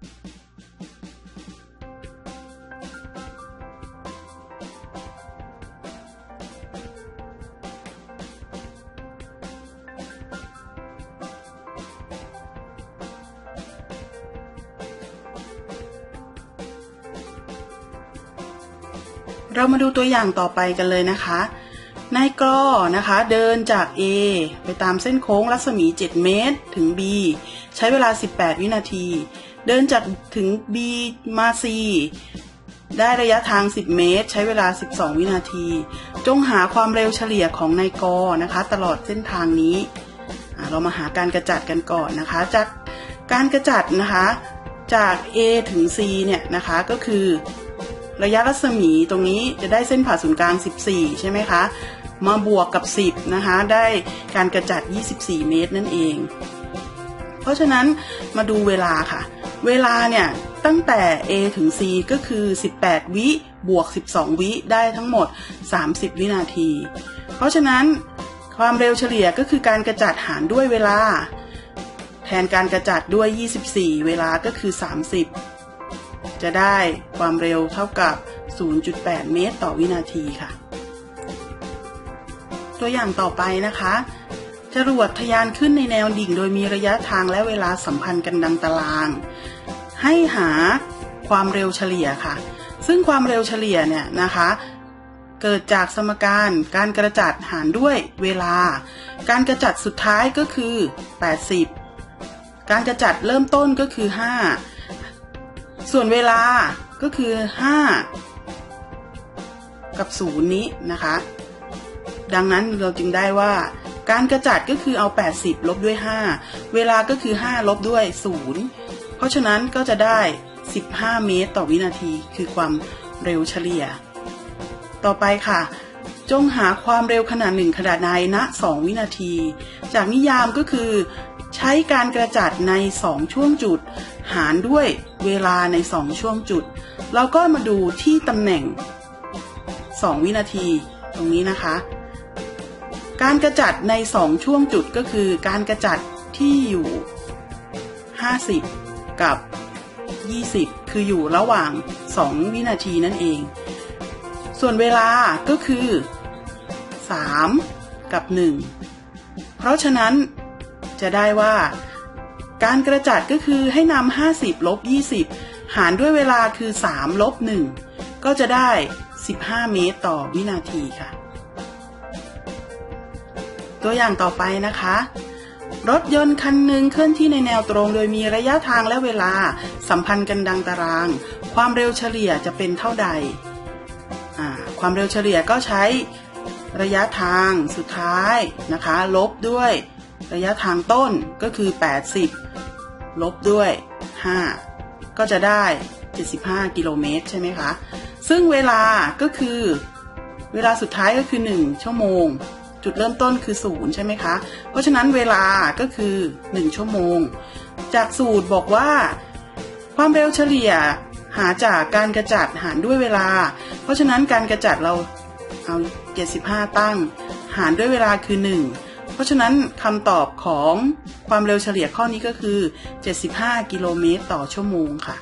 เรามาดูตัวอย่างต่อไปกันเลยนะคะ นายกรอนะคะ เดินจาก A ไปตามเส้นโค้งรัศมี 7 เมตร ถึง B ใช้เวลา 18 วินาที เดินจากถึง B มา C ได้ระยะทาง 10 เมตร ใช้เวลา 12 วินาที จงหาความเร็วเฉลี่ยของนายกนะคะ ตลอดเส้นทางนี้ เรามาหาการกระจัดกันก่อนนะคะ จากการกระจัดนะคะ จาก A ถึง C เนี่ยนะคะก็คือระยะรัศมีตรงนี้จะได้เส้นผ่าศูนย์กลาง 14 ใช่ไหมคะ มาบวกกับ 10 นะคะ ได้การกระจัด 24 เมตรนั่นเอง เพราะฉะนั้นมาดูเวลาค่ะ เวลาเนี่ยตั้งแต่ A ถึง C ก็คือ 18 วิบวก 12 วิได้ทั้งหมด 30 วินาที เพราะฉะนั้นความเร็วเฉลี่ยก็คือการกระจัดหารด้วยเวลา แทนการกระจัดด้วย 24 เวลาก็คือ 30 จะได้ความเร็วเท่ากับ 0.8 เมตรต่อวินาทีค่ะ ตัวอย่างต่อไปนะคะ จรวดทะยานขึ้นในแนวดิ่ง โดยมีระยะทางและเวลาสัมพันธ์กันดังตาราง ให้หาความเร็วเฉลี่ยค่ะ ซึ่งความเร็วเฉลี่ยเนี่ยนะคะ เกิดจากสมการการกระจัดหารด้วยเวลา การกระจัดสุดท้ายก็คือ 80 การกระจัดเริ่มต้นก็คือ 5 ส่วนเวลาก็คือ 5 กับ 0 นี้นะคะ ดังนั้นเราจึงได้ว่า การกระจัดก็คือเอา 80 ลบด้วย 5 เวลาก็คือ 5 ลบด้วย 0 เพราะฉะนั้นก็จะได้ 15 เมตรต่อวินาที คือความเร็วเฉลี่ย ต่อไปค่ะ จงหาความเร็วขนาดหนึ่งขนาดใดณ2วินาที จากนิยามก็คือ ใช้การกระจัดใน 2 ช่วงจุด หารด้วยเวลาใน 2 ช่วงจุด เราก็มาดูที่ตำแหน่ง 2 วินาทีตรงนี้นะคะ การกระจัดใน 2 ช่วงจุดก็คือ การกระจัดที่อยู่ 50 กับ 20 คืออยู่ระหว่าง 2 วินาทีนั่นเอง ส่วนเวลาก็คือ 3 กับ 1 เพราะฉะนั้นจะได้ว่า การกระจัดก็คือให้นำ50 ลบ 20 หารด้วยเวลาคือ 3 ลบ 1 ก็จะได้ 15 เมตรต่อวินาทีค่ะ ตัวอย่างต่อไปนะคะ รถยนต์คันหนึ่งเคลื่อนที่ในแนวตรง โดยมีระยะทางและเวลาสัมพันธ์กันดังตาราง ความเร็วเฉลี่ยจะเป็นเท่าใด ความเร็วเฉลี่ยก็ใช้ระยะทางสุดท้ายนะคะ ลบด้วยระยะทางต้นก็คือ 80 ลบด้วย 5 ก็จะได้ 75 กิโลเมตรใช่ไหมคะ ซึ่งเวลาก็คือเวลาสุดท้ายก็คือ 1 ชั่วโมง จุดเริ่มต้นคือ0ใช่ไหมคะ เพราะฉะนั้นเวลาก็คือ 1 ชั่วโมง จากสูตรบอกว่า ความเร็วเฉลี่ยหาจากการกระจัดหารด้วยเวลา เพราะฉะนั้นการกระจัดเราเอา75 ตั้ง หารด้วยเวลาคือ 1 เพราะฉะนั้นคำตอบของความเร็วเฉลี่ยข้อนี้ก็คือ 75 กิโลเมตรต่อชั่วโมงค่ะ